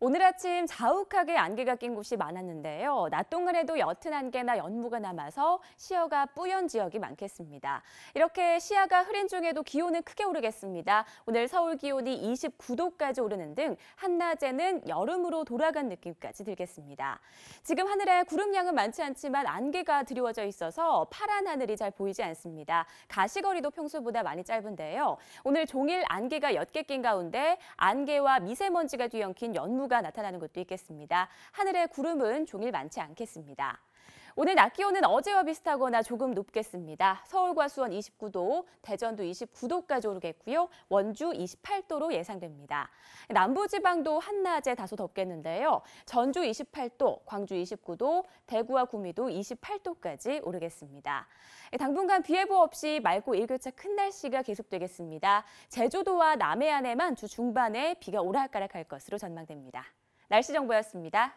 오늘 아침 자욱하게 안개가 낀 곳이 많았는데요. 낮 동안에도 옅은 안개나 연무가 남아서 시야가 뿌연 지역이 많겠습니다. 이렇게 시야가 흐린 중에도 기온은 크게 오르겠습니다. 오늘 서울 기온이 29도까지 오르는 등 한낮에는 여름으로 돌아간 느낌까지 들겠습니다. 지금 하늘에 구름 양은 많지 않지만 안개가 드리워져 있어서 파란 하늘이 잘 보이지 않습니다. 가시거리도 평소보다 많이 짧은데요. 오늘 종일 안개가 옅게 낀 가운데 안개와 미세먼지가 뒤엉킨 연무 가 나타나는 곳도 있겠습니다. 하늘에 구름은 종일 많지 않겠습니다. 오늘 낮 기온은 어제와 비슷하거나 조금 높겠습니다. 서울과 수원 29도, 대전도 29도까지 오르겠고요. 원주 28도로 예상됩니다. 남부지방도 한낮에 다소 덥겠는데요. 전주 28도, 광주 29도, 대구와 구미도 28도까지 오르겠습니다. 당분간 비 예보 없이 맑고 일교차 큰 날씨가 계속되겠습니다. 제주도와 남해안에만 주 중반에 비가 오락가락할 것으로 전망됩니다. 날씨 정보였습니다.